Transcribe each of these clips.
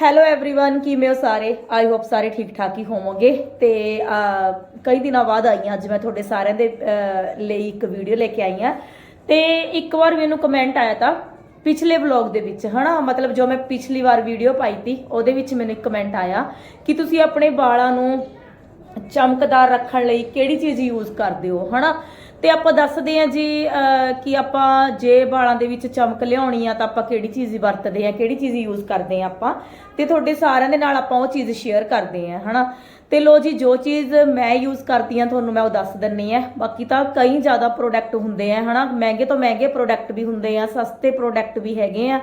Hello everyone ਕਿਵੇਂ ਹੋ ਸਾਰੇ ਆਈ ਹੋਪ ਸਾਰੇ ਠੀਕ ਠਾਕ ਹੀ ਹੋਵੋਗੇ ਤੇ ਅਹ, ਕਈ ਦਿਨਾਂ ਬਾਅਦ ਆਈ ਹਾਂ ਅੱਜ ਮੈਂ ਤੁਹਾਡੇ ਸਾਰਿਆਂ ਦੇ ਅਹ, ਲਈ ਇੱਕ ਵੀਡੀਓ ਲੈ ਕੇ ਆਈ ਹਾਂ ਤੇ ਇੱਕ ਵਾਰ ਮੈਨੂੰ ਕਮੈਂਟ ਆਇਆ ਤਾਂ ਪਿਛਲੇ ਵਲੌਗ ਦੇ ਵਿੱਚ ਹਨਾ ਮਤਲਬ ਜੋ ਮੈਂ ਪਿਛਲੀ ਵਾਰ ਵੀਡੀਓ ਪਾਈ ਤੀ ਉਹਦੇ ਵਿੱਚ ਮੈਨੂੰ ਇੱਕ ਕਮੈਂਟ ਆਇਆ ਕਿ ਤੁਸੀਂ ਆਪਣੇ ਵਾਲਾਂ ਨੂੰ ਚਮਕਦਾਰ ਰੱਖਣ ਲਈ ਕਿਹੜੀ ਚੀਜ਼ ਯੂਜ਼ ਕਰਦੇ ਹੋ ਹਨਾ ਤੇ ਆਪਾਂ ਦੱਸਦੇ ਹਾਂ ਜੀ ਕਿ ਆਪਾਂ ਜੇ ਵਾਲਾਂ ਦੇ ਵਿੱਚ ਚਮਕ ਲਿਆਉਣੀ ਆ ਤਾਂ ਆਪਾਂ ਕਿਹੜੀ ਚੀਜ਼ ਵਰਤਦੇ ਆ ਕਿਹੜੀ ਚੀਜ਼ ਯੂਜ਼ ਕਰਦੇ ਆ ਆਪਾਂ। ਤੇ ਤੁਹਾਡੇ ਸਾਰਿਆਂ ਦੇ ਨਾਲ ਆਪਾਂ ਉਹ ਚੀਜ਼ ਸ਼ੇਅਰ ਕਰਦੇ ਆ ਹਨਾ। ਤੇ ਲੋ ਜੀ, ਜੋ ਚੀਜ਼ ਮੈਂ ਯੂਜ਼ ਕਰਦੀ ਆ ਤੁਹਾਨੂੰ ਮੈਂ ਉਹ ਦੱਸ ਦਿੰਨੀ ਆ ਬਾਕੀ ਤਾਂ ਕਈ ਜ਼ਿਆਦਾ ਪ੍ਰੋਡਕਟ ਹੁੰਦੇ ਆ, ਹਨਾ। ਮਹਿੰਗੇ ਤੋਂ ਮਹਿੰਗੇ ਪ੍ਰੋਡਕਟ ਵੀ ਹੁੰਦੇ ਆ, ਸਸਤੇ ਪ੍ਰੋਡਕਟ ਵੀ ਹੈਗੇ ਆ।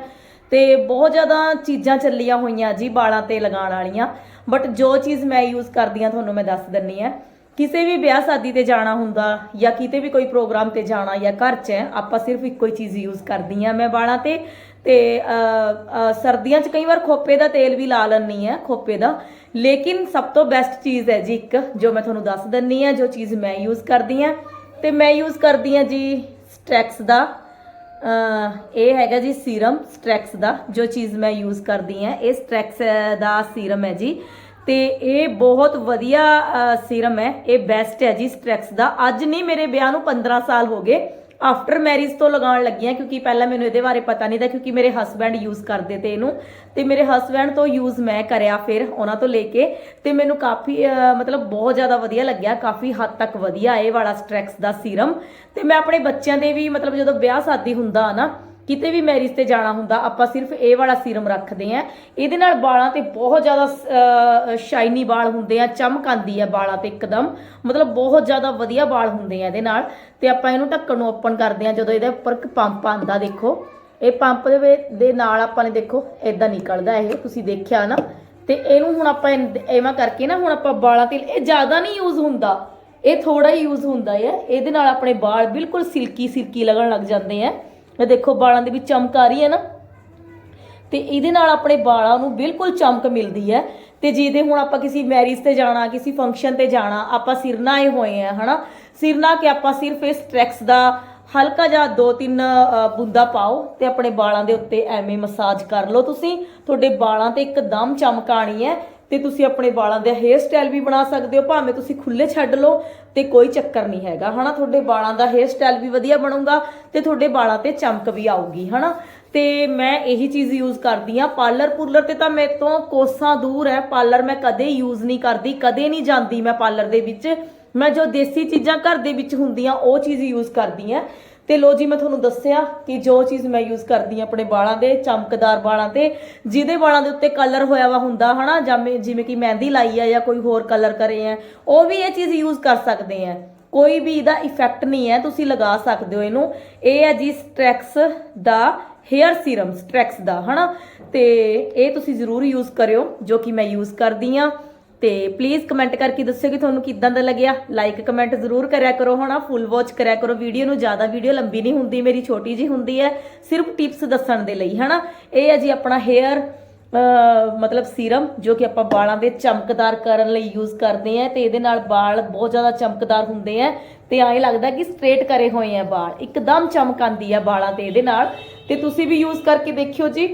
ਤੇ ਬਹੁਤ ਜ਼ਿਆਦਾ ਚੀਜ਼ਾਂ ਚੱਲੀਆਂ ਹੋਈਆਂ ਜੀ ਵਾਲਾਂ ਤੇ ਲਗਾਉਣ ਵਾਲੀਆਂ। ਬਟ ਜੋ ਚੀਜ਼ ਮੈਂ ਯੂਜ਼ ਕਰਦੀ ਆ ਤੁਹਾਨੂੰ ਮੈਂ ਦੱਸ ਦਿੰਨੀ ਆ ਕਿਸੇ ਵੀ ਵਿਆਹ ਸ਼ਾਦੀ ਤੇ ਜਾਣਾ ਹੁੰਦਾ ਜਾਂ ਕਿਤੇ ਵੀ ਕੋਈ ਪ੍ਰੋਗਰਾਮ ਤੇ ਜਾਣਾ ਜਾਂ ਘਰ 'ਚ ਆਪਾਂ ਸਿਰਫ ਇੱਕੋ ਹੀ ਚੀਜ਼ ਯੂਜ਼ ਕਰਦੀ ਆ ਮੈਂ ਵਾਲਾਂ ਤੇ। ਤੇ ਸਰਦੀਆਂ 'ਚ ਕਈ ਵਾਰ ਖੋਪੇ ਦਾ ਤੇਲ ਵੀ ਲਾ ਲੈਣੀ ਹੈ ਖੋਪੇ ਦਾ। ਲੇਕਿਨ ਸਭ ਤੋਂ ਬੈਸਟ ਚੀਜ਼ ਹੈ ਜੀ ਇੱਕ, ਜੋ ਮੈਂ ਤੁਹਾਨੂੰ ਦੱਸ ਦਿੰਨੀ ਆ ਜੋ ਚੀਜ਼ ਮੈਂ ਯੂਜ਼ ਕਰਦੀ ਆ ਤੇ ਮੈਂ ਯੂਜ਼ ਕਰਦੀ ਆ ਜੀ ਸਟ੍ਰੈਕਸ ਦਾ ਇਹ ਹੈਗਾ ਜੀ ਸੀਰਮ ਸਟ੍ਰੈਕਸ ਦਾ, ਜੋ ਚੀਜ਼ ਮੈਂ ਯੂਜ਼ ਕਰਦੀ ਆ ਇਹ ਸਟ੍ਰੈਕਸ ਦਾ ਸੀਰਮ ਹੈ ਜੀ। ਤੇ ਇਹ ਬਹੁਤ ਵਧੀਆ ਸੀਰਮ ਹੈ। ਇਹ ਬੈਸਟ ਹੈ ਜੀ ਸਟ੍ਰੈਕਸ ਦਾ। ਅੱਜ ਨਹੀਂ, ਮੇਰੇ ਵਿਆਹ ਨੂੰ 15 ਸਾਲ ਹੋ ਗਏ। ਆਫਟਰ ਮੈਰਿਜ ਤੋਂ ਲਗਾਉਣ ਲੱਗੀਆਂ ਕਿਉਂਕਿ ਪਹਿਲਾਂ ਮੈਨੂੰ ਇਹਦੇ ਬਾਰੇ ਪਤਾ ਨਹੀਂ ਤਾਂ ਕਿਉਂਕਿ ਮੇਰੇ ਹਸਬੈਂਡ ਯੂਜ਼ ਕਰਦੇ ਤੇ ਇਹਨੂੰ। ਤੇ ਮੇਰੇ ਹਸਬੈਂਡ ਤੋਂ ਯੂਜ਼ ਮੈਂ ਕਰਿਆ ਫਿਰ ਉਹਨਾਂ ਤੋਂ ਲੈ ਕੇ। ਤੇ ਮੈਨੂੰ ਕਾਫੀ ਮਤਲਬ ਬਹੁਤ ਜ਼ਿਆਦਾ ਵਧੀਆ ਲੱਗਿਆ। ਕਾਫੀ ਹੱਦ ਤੱਕ ਵਧੀਆ ਇਹ ਵਾਲਾ ਸਟ੍ਰੈਕਸ ਦਾ ਸੀਰਮ ਤੇ ਮੈਂ ਆਪਣੇ ਬੱਚਿਆਂ ਦੇ ਵੀ ਮਤਲਬ ਜਦੋਂ ਵਿਆਹ ਸ਼ਾਦੀ ਹੁੰਦਾ ਨਾ ਕਿਤੇ ਵੀ ਮੈਰਿਜ ਤੇ ਜਾਣਾ ਹੁੰਦਾ, ਆਪਾਂ ਸਿਰਫ ਇਹ ਵਾਲਾ ਸੀਰਮ ਰੱਖਦੇ ਆਂ ਇਹਦੇ ਨਾਲ ਵਾਲਾਂ ਤੇ ਬਹੁਤ ਜ਼ਿਆਦਾ ਸ਼ਾਈਨੀ ਵਾਲ ਹੁੰਦੇ ਆ, ਚਮਕ ਆਉਂਦੀ ਆ ਵਾਲਾਂ ਤੇ ਇੱਕਦਮ। ਮਤਲਬ ਬਹੁਤ ਜ਼ਿਆਦਾ ਵਧੀਆ ਵਾਲ ਹੁੰਦੇ ਆ ਇਹਦੇ ਨਾਲ। ਤੇ ਆਪਾਂ ਇਹਨੂੰ ਢੱਕਣ ਨੂੰ ਓਪਨ ਕਰਦੇ ਆ ਜਦੋਂ ਇਹਦੇ ਉੱਪਰ ਪੰਪ ਆਂਦਾ ਦੇਖੋ। ਇਹ ਪੰਪ ਦੇ ਦੇ ਨਾਲ ਆਪਾਂ ਨੇ ਦੇਖੋ ਇਦਾਂ ਨਿਕਲਦਾ ਇਹ, ਤੁਸੀਂ ਦੇਖਿਆ ਨਾ। ਤੇ ਇਹਨੂੰ ਹੁਣ ਆਪਾਂ ਐਵੇਂ ਕਰਕੇ ਨਾ, ਹੁਣ ਆਪਾਂ ਵਾਲਾਂ ਤੇ, ਇਹ ਜ਼ਿਆਦਾ ਨਹੀਂ ਯੂਜ਼ ਹੁੰਦਾ। ਇਹ ਥੋੜਾ ਹੀ ਯੂਜ਼ ਹੁੰਦਾ ਹੈ ਇਹਦੇ ਨਾਲ ਆਪਣੇ ਵਾਲ ਬਿਲਕੁਲ ਸਿਲਕੀ ਸਿਲਕੀ ਲੱਗਣ ਲੱਗ ਜਾਂਦੇ ਆ। ਇਹ ਦੇਖੋ ਵਾਲਾਂ ਦੇ ਵਿੱਚ ਚਮਕ ਆ ਰਹੀ ਹੈ ਨਾ? ਤੇ ਇਹਦੇ ਨਾਲ ਆਪਣੇ ਵਾਲਾਂ ਨੂੰ ਬਿਲਕੁਲ ਚਮਕ ਮਿਲਦੀ ਹੈ। ਤੇ ਜਿਹਦੇ ਹੁਣ ਆਪਾਂ ਕਿਸੇ ਮੈਰਿਜ ਤੇ ਜਾਣਾ ਕਿਸੇ ਫੰਕਸ਼ਨ ਤੇ ਜਾਣਾ ਆਪਾਂ ਸਿਰ ਨਹਾਏ ਹੋਏ ਆ ਹਨਾ? ਸਿਰ ਨਹਾ ਕੇ ਆਪਾਂ ਸਿਰਫ ਇਸ ਟ੍ਰੈਕਸ ਦਾ ਹਲਕਾ ਜਿਹਾ ਦੋ ਤਿੰਨ ਅ, ਬੂੰਦਾ ਪਾਓ ਤੇ ਆਪਣੇ ਵਾਲਾਂ ਦੇ ਉੱਤੇ ਐਵੇਂ ਮਸਾਜ ਕਰ ਲਓ ਤੁਸੀਂ। ਤੁਹਾਡੇ ਵਾਲਾਂ ਤੇ ਇੱਕਦਮ ਚਮਕ ਆਣੀ ਹੈ। ਤੇ ਤੁਸੀਂ ਆਪਣੇ ਵਾਲਾਂ ਦਾ ਹੇਅਰ ਸਟਾਈਲ ਵੀ ਬਣਾ ਸਕਦੇ ਹੋ, ਭਾਵੇਂ ਤੁਸੀਂ ਖੁੱਲੇ ਛੱਡ ਲਓ, ਤੇ ਕੋਈ ਚੱਕਰ ਨਹੀਂ ਹੈਗਾ, ਹਨਾ? ਤੁਹਾਡੇ ਵਾਲਾਂ ਦਾ ਹੇਅਰ ਸਟਾਈਲ ਵੀ ਵਧੀਆ ਬਣੂਗਾ ਤੇ ਤੁਹਾਡੇ ਵਾਲਾਂ ਤੇ ਚਮਕ ਵੀ ਆਊਗੀ, ਹਨਾ? ਤੇ ਮੈਂ ਇਹੀ ਚੀਜ਼ ਯੂਜ਼ ਕਰਦੀ ਆ ਪਾਰਲਰ ਪੂਰਲਰ ਤੇ ਤਾਂ ਮੇਰੇ ਤੋਂ ਕੋਸਾਂ ਦੂਰ ਹੈ ਪਾਰਲਰ ਮੈਂ ਕਦੇ ਯੂਜ਼ ਨਹੀਂ ਕਰਦੀ, ਕਦੇ ਨਹੀਂ ਜਾਂਦੀ ਮੈਂ ਪਾਰਲਰ ਦੇ ਵਿੱਚ। ਮੈਂ ਜੋ ਦੇਸੀ ਚੀਜ਼ਾਂ ਘਰ ਦੇ ਵਿੱਚ ਹੁੰਦੀਆਂ, ਉਹ ਚੀਜ਼ ਯੂਜ਼ ਕਰਦੀ ਆ ਤੇ ਲੋ ਜੀ, ਮੈਂ ਤੁਹਾਨੂੰ ਦੱਸਿਆ ਕਿ ਜੋ ਚੀਜ਼ ਮੈਂ ਯੂਜ਼ ਕਰਦੀ ਆ ਆਪਣੇ ਵਾਲਾਂ ਦੇ, ਚਮਕਦਾਰ ਵਾਲਾਂ ਤੇ, ਜਿਹਦੇ ਵਾਲਾਂ ਦੇ ਉੱਤੇ ਕਲਰ ਹੋਇਆ ਵਾ ਹੁੰਦਾ, ਹਨਾ? ਜਿਵੇਂ ਜਿਵੇਂ ਕਿ ਮਹਿੰਦੀ ਲਾਈ ਆ ਜਾਂ ਕੋਈ ਹੋਰ ਕਲਰ ਕਰੇ ਆ, ਉਹ ਵੀ ਇਹ ਚੀਜ਼ ਯੂਜ਼ ਕਰ ਸਕਦੇ ਆ। ਕੋਈ ਵੀ ਇਹਦਾ ਇਫੈਕਟ ਨਹੀਂ ਹੈ, ਤੁਸੀਂ ਲਗਾ ਸਕਦੇ ਹੋ ਇਹਨੂੰ। ਇਹ ਹੈ ਜੀ ਸਟ੍ਰੈਕਸ ਦਾ ਹੇਅਰ ਸੀਰਮ ਸਟ੍ਰੈਕਸ ਦਾ, ਹਨਾ? ਤੇ ਇਹ ਤੁਸੀਂ ਜ਼ਰੂਰ ਯੂਜ਼ ਕਰਿਓ, ਜੋ ਕਿ ਮੈਂ ਯੂਜ਼ ਕਰਦੀ ਆ ਤੇ ਪਲੀਜ਼ ਕਮੈਂਟ ਕਰਕੇ ਦੱਸਿਓ ਕਿ ਤੁਹਾਨੂੰ ਕਿੱਦਾਂ ਦਾ ਲੱਗਿਆ। ਲਾਈਕ ਕਮੈਂਟ ਜ਼ਰੂਰ ਕਰਿਆ ਕਰੋ ਹਨਾ। ਫੁੱਲ ਵਾਚ ਕਰਿਆ ਕਰੋ। ਵੀਡੀਓ ਨੂੰ ਜ਼ਿਆਦਾ ਵੀਡੀਓ ਲੰਬੀ ਨਹੀਂ ਹੁੰਦੀ, ਮੇਰੀ ਛੋਟੀ ਜੀ ਹੁੰਦੀ ਹੈ। ਸਿਰਫ ਟਿਪਸ ਦੱਸਣ ਦੇ ਲਈ, ਹਨਾ। ਇਹ ਹੈ ਜੀ ਆਪਣਾ ਹੇਅਰ ਮਤਲਬ ਸੀਰਮ ਜੋ ਕਿ ਆਪਾਂ ਵਾਲਾਂ ਦੇ ਚਮਕਦਾਰ ਕਰਨ ਲਈ ਯੂਜ਼ ਕਰਦੇ ਆ ਤੇ ਇਹਦੇ ਨਾਲ ਵਾਲ ਬਹੁਤ ਜ਼ਿਆਦਾ ਚਮਕਦਾਰ ਹੁੰਦੇ ਆ ਤੇ ਐਂ ਲੱਗਦਾ ਕਿ ਸਟ੍ਰੇਟ ਕਰੇ ਹੋਏ ਆ ਵਾਲ। ਇੱਕਦਮ ਚਮਕ ਆਉਂਦੀ ਆ ਵਾਲਾਂ ਤੇ ਇਹਦੇ ਨਾਲ। ਤੇ ਤੁਸੀਂ ਵੀ ਯੂਜ਼ ਕਰਕੇ ਦੇਖਿਓ ਜੀ।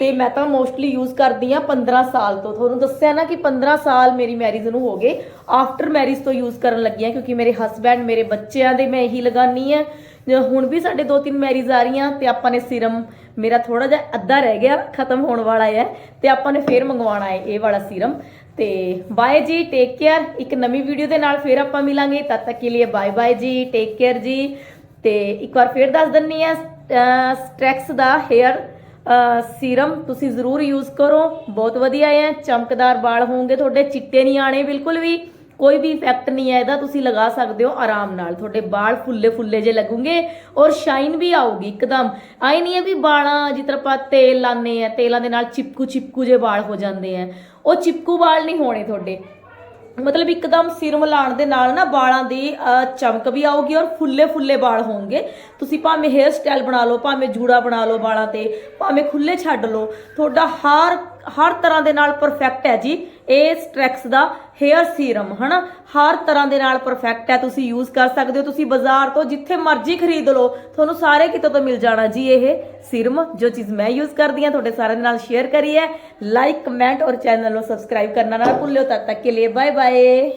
ਤੇ ਮੈਂ ਤਾਂ ਮੋਸਟਲੀ ਯੂਜ਼ ਕਰਦੀ ਆ 15 ਸਾਲ ਤੋਂ। ਤੁਹਾਨੂੰ ਦੱਸਿਆ ਨਾ ਕਿ 15 ਸਾਲ ਮੇਰੀ ਮੈਰਿਜ ਨੂੰ ਹੋ ਗਏ। ਆਫਟਰ ਮੈਰਿਜ ਤੋਂ ਯੂਜ਼ ਕਰਨ ਲੱਗੀ ਆ ਕਿਉਂਕਿ ਮੇਰੇ ਹਸਬੈਂਡ ਮੇਰੇ ਬੱਚਿਆਂ ਦੇ ਮੈਂ ਇਹੀ ਲਗਾਨੀ ਆ ਹੁਣ ਵੀ ਸਾਡੇ ਦੋ ਤਿੰਨ ਮੈਰਿਜ ਆ ਰਹੀਆਂ ਤੇ ਆਪਾਂ ਨੇ ਸਿਰਮ, ਮੇਰਾ ਥੋੜਾ ਜਿਹਾ ਅੱਧਾ ਰਹਿ ਗਿਆ, ਖਤਮ ਹੋਣ ਵਾਲਾ ਹੈ ਤੇ ਆਪਾਂ ਨੇ ਫੇਰ ਮੰਗਵਾਉਣਾ ਹੈ ਇਹ ਵਾਲਾ ਸੀਰਮ। ਤੇ ਬਾਏ ਜੀ ਟੇਕ ਕੇਅਰ ਇੱਕ ਨਵੀਂ ਵੀਡੀਓ ਦੇ ਨਾਲ ਫੇਰ ਆਪਾਂ ਮਿਲਾਂਗੇ। ਤਦ ਤੱਕ ਕੇ ਲਈ ਬਾਏ ਬਾਏ ਜੀ ਟੇਕ ਕੇਅਰ ਜੀ। ਤੇ ਇੱਕ ਵਾਰ ਫੇਰ ਦੱਸ ਦਿੰਨੀ ਆ ਸਟ੍ਰੈਕਸ ਦਾ ਹੇਅਰ ਸੀਰਮ ਤੁਸੀਂ ਜ਼ਰੂਰ ਯੂਜ਼ ਕਰੋ। ਬਹੁਤ ਵਧੀਆ ਹੈ, ਚਮਕਦਾਰ ਵਾਲ ਹੋਣਗੇ ਤੁਹਾਡੇ, ਚਿੱਟੇ ਨਹੀਂ ਆਣੇ ਬਿਲਕੁਲ ਵੀ। ਕੋਈ ਵੀ ਇਫੈਕਟ ਨਹੀਂ ਹੈ ਇਹਦਾ, ਤੁਸੀਂ ਲਗਾ ਸਕਦੇ ਹੋ ਆਰਾਮ ਨਾਲ। ਤੁਹਾਡੇ ਵਾਲ ਫੁੱਲੇ ਫੁੱਲੇ ਜੇ ਲੱਗੂਗੇ ਔਰ ਸ਼ਾਈਨ ਵੀ ਆਊਗੀ ਇੱਕਦਮ। ਆਈ ਨਹੀਂ ਹੈ ਵੀ ਵਾਲਾਂ ਜਿਸ ਤਰ੍ਹਾਂ ਆਪਾਂ ਤੇਲ ਲਾਣੇ ਆ ਤੇਲਾਂ ਦੇ ਨਾਲ ਚਿਪਕੂ ਚਿਪਕੂ ਜੇ ਵਾਲ ਹੋ ਜਾਂਦੇ ਆ ਉਹ ਚਿਪਕੂ ਵਾਲ ਨਹੀਂ ਹੋਣੇ ਤੁਹਾਡੇ। ਮਤਲਬ ਇੱਕਦਮ ਸਿਰ ਮਿਲਾਉਣ ਦੇ ਨਾਲ ਨਾ ਵਾਲਾਂ ਦੀ ਚਮਕ ਵੀ ਆਊਗੀ ਔਰ ਫੁੱਲੇ ਫੁੱਲੇ ਵਾਲ ਹੋਣਗੇ। ਤੁਸੀਂ ਭਾਵੇਂ ਹੇਅਰ ਸਟਾਈਲ ਬਣਾ ਲਓ, ਭਾਵੇਂ ਜੂੜਾ ਬਣਾ ਲਓ ਵਾਲਾਂ ਤੇ, ਭਾਵੇਂ ਖੁੱਲੇ ਛੱਡ ਲਓ, ਤੁਹਾਡਾ ਹਰ ਹਰ ਤਰ੍ਹਾਂ ਦੇ ਨਾਲ ਪਰਫੈਕਟ ਹੈ ਜੀ। ਇਹ ਸਟ੍ਰੈਕਸ ਦਾ ਹੇਅਰ ਸੀਰਮ ਹਨਾ? ਹਰ ਤਰ੍ਹਾਂ ਦੇ ਨਾਲ ਪਰਫੈਕਟ ਹੈ, ਤੁਸੀਂ ਯੂਜ਼ ਕਰ ਸਕਦੇ ਹੋ। ਤੁਸੀਂ ਬਾਜ਼ਾਰ ਤੋਂ ਜਿੱਥੇ ਮਰਜ਼ੀ ਖਰੀਦ ਲਓ, ਤੁਹਾਨੂੰ ਸਾਰੇ ਕਿਤੋਂ ਤੋਂ ਮਿਲ ਜਾਣਾ ਜੀ ਇਹ ਸੀਰਮ ਜੋ ਚੀਜ਼ ਮੈਂ ਯੂਜ਼ ਕਰਦੀ ਹਾਂ, ਤੁਹਾਡੇ ਸਾਰਿਆਂ ਦੇ ਨਾਲ ਸ਼ੇਅਰ ਕਰੀ ਹੈ ਲਾਈਕ ਕਮੈਂਟ ਔਰ ਚੈਨਲ ਨੂੰ ਸਬਸਕ੍ਰਾਈਬ ਕਰਨਾ ਨਾ ਭੁੱਲਿਓ, ਤਦ ਤੱਕ ਕੇ ਲਈ ਬਾਏ ਬਾਏ